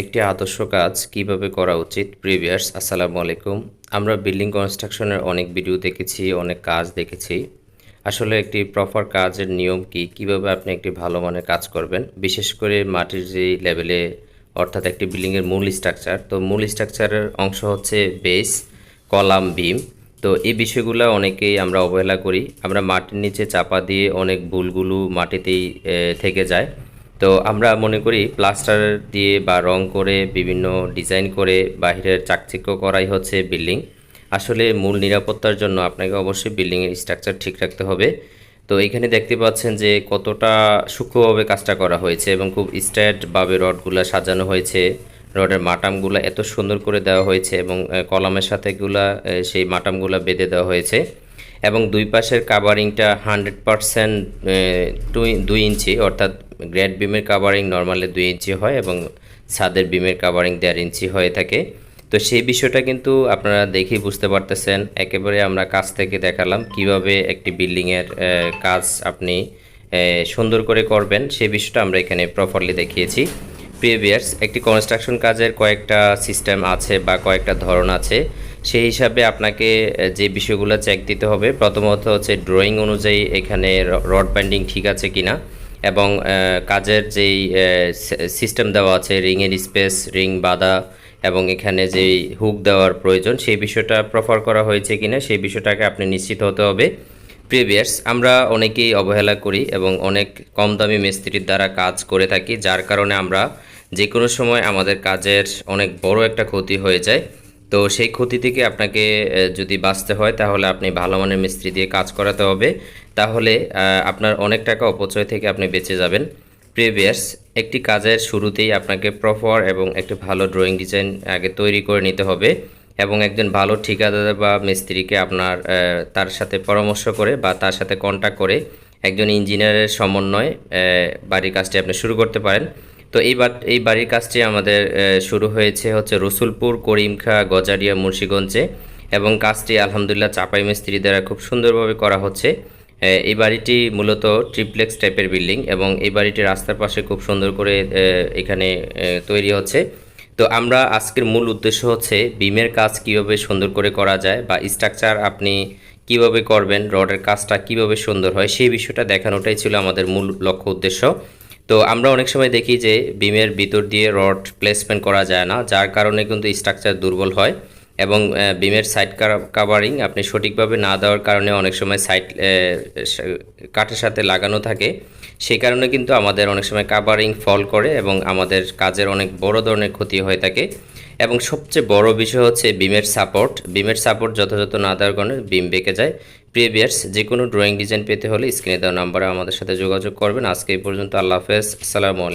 একটি আদর্শ কাজ কীভাবে করা উচিত? প্রিভিয়ার্স আসসালামু আলাইকুম। আমরা বিল্ডিং কনস্ট্রাকশনের অনেক ভিডিও দেখেছি, অনেক কাজ দেখেছি। আসলে একটি প্রপার কাজের নিয়ম কি? কীভাবে আপনি একটি ভালো মানের কাজ করবেন? বিশেষ করে মাটির যে লেভেলে অর্থাৎ একটি বিল্ডিংয়ের মূল স্ট্রাকচার তো মূল স্ট্রাকচারের অংশ হচ্ছে বেস কলাম বিম তো এই বিষয়গুলো অনেকেই আমরা অবহেলা করি। আমরা মাটির নিচে চাপা দিয়ে অনেক বুলগুলো মাটিতেই থেকে যায়। তো আমরা মনে করি প্লাস্টার দিয়ে বা রং করে, বিভিন্ন ডিজাইন করে বাহিরের চাকচিক্য করাই হচ্ছে বিল্ডিং আসলে মূল নিরাপত্তার জন্য আপনাকে অবশ্যই বিল্ডিংয়ের স্ট্রাকচার ঠিক রাখতে হবে। তো এখানে দেখতে পাচ্ছেন যে কতটা সূক্ষ্মভাবে কাজটা করা হয়েছে এবং খুব স্ট্যাটভাবে রডগুলো সাজানো হয়েছে। রডের মাটামগুলো এত সুন্দর করে দেওয়া হয়েছে এবং কলামের সাথে গুলা সেই মাটামগুলো বেঁধে দেওয়া হয়েছে। এবং দুই পাশের কাভারিংটা হান্ড্রেড পারসেন্ট দুই ইঞ্চি অর্থাৎ গ্রেড বিমের কাভারিং নর্মালি দুই ইঞ্চি হয় এবং ছাদের বিমের কাভারিং দেড় ইঞ্চি হয়ে থাকে। তো সেই বিষয়টা কিন্তু আপনারা দেখেই বুঝতে পারতেছেন। একেবারে আমরা কাছ থেকে দেখালাম কীভাবে একটি বিল্ডিংয়ের কাজ আপনি সুন্দর করে করবেন। সেই বিষয়টা আমরা এখানে প্রপারলি দেখিয়েছি। প্রিভিয়ার্স একটি কনস্ট্রাকশন কাজের কয়েকটা সিস্টেম আছে বা কয়েকটা ধরন আছে। সেই হিসাবে আপনাকে যে বিষয়গুলো চেক দিতে হবে, প্রথমত হচ্ছে ড্রয়িং অনুযায়ী এখানে রড বাইন্ডিং ঠিক আছে কিনা। এবং কাজের যেই সিস্টেম দেওয়া আছে রিংয়ের স্পেস রিং বাঁধা এবং এখানে যেই হুক দেওয়ার প্রয়োজন, সেই বিষয়টা প্রফার করা হয়েছে কিনা, সেই বিষয়টাকে আপনি নিশ্চিত হতে হবে প্রিভিয়ার্স আমরা অনেকেই অবহেলা করি এবং অনেক কম দামি মিস্ত্রির দ্বারা কাজ করে থাকি, যার কারণে আমরা যে কোনো সময় আমাদের কাজের অনেক বড় একটা ক্ষতি হয়ে যায়। তো সেই ক্ষতি থেকে আপনাকে যদি বাঁচতে হয়, তাহলে আপনি ভালো মানের মিস্ত্রি দিয়ে কাজ করাতে হবে। তাহলে আপনার অনেক টাকা অপচয় থেকে আপনি বেঁচে যাবেন। প্রিভিয়াস একটি কাজের শুরুতেই আপনাকে প্রপার এবং একটি ভালো ড্রয়িং ডিজাইন আগে তৈরি করে নিতে হবে এবং একজন ভালো ঠিকাদার বা মিস্ত্রিকে আপনার তার সাথে পরামর্শ করে বা তার সাথে কন্ট্যাক্ট করে একজন ইঞ্জিনিয়ারের সমন্বয়ে বাড়ির কাজটি আপনি শুরু করতে পারেন। তো এই এই বাড়ির কাজটি আমাদের শুরু হয়েছে হচ্ছে রসুলপুর, করিমখা, গজারিয়া, মুন্সীগঞ্জে এবং কাজটি আলহামদুলিল্লাহ চাপাই মিস্ত্রি দ্বারা খুব সুন্দরভাবে করা হচ্ছে। এই বাড়িটি মূলত ট্রিপ্লেক্স টাইপের বিল্ডিং এবং এই বাড়িটি রাস্তার পাশে খুব সুন্দর করে এখানে তৈরি হচ্ছে। তো আমরা আজকের মূল উদ্দেশ্য হচ্ছে বিমের কাজ কীভাবে সুন্দর করে করা যায় বা স্ট্রাকচার আপনি কীভাবে করবেন, রডের কাজটা কীভাবে সুন্দর হয়, সেই বিষয়টা দেখানোটাই ছিল আমাদের মূল লক্ষ্য উদ্দেশ্য। তো আমরা অনেক সময় দেখি যে বিমের ভিতর দিয়ে রড প্লেসমেন্ট করা যায় না, যার কারণে কিন্তু স্ট্রাকচার দুর্বল হয়। এবং বিমের সাইড কাভারিং আপনি সঠিকভাবে না দেওয়ার কারণে অনেক সময় সাইড কাঠের সাথে লাগানো থাকে। সেই কারণে কিন্তু আমাদের অনেক সময় কাভারিং ফল করে এবং আমাদের কাজের অনেক বড় ধরনের ক্ষতি হয়ে থাকে। এবং সবচেয়ে বড় বিষয় হচ্ছে বিমের সাপোর্ট বিমের সাপোর্ট যথাযথ না দেওয়ার কারণে বিম বেঁকে যায়। প্রিভিয়ার্স যে কোনো ড্রয়িং ডিজাইন পেতে হলে স্ক্রিনে দেওয়া নাম্বারে আমাদের সাথে যোগাযোগ করবেন। আজকে এই পর্যন্ত আল্লাহ হাফেজ। আসসালামু আলাইকুম।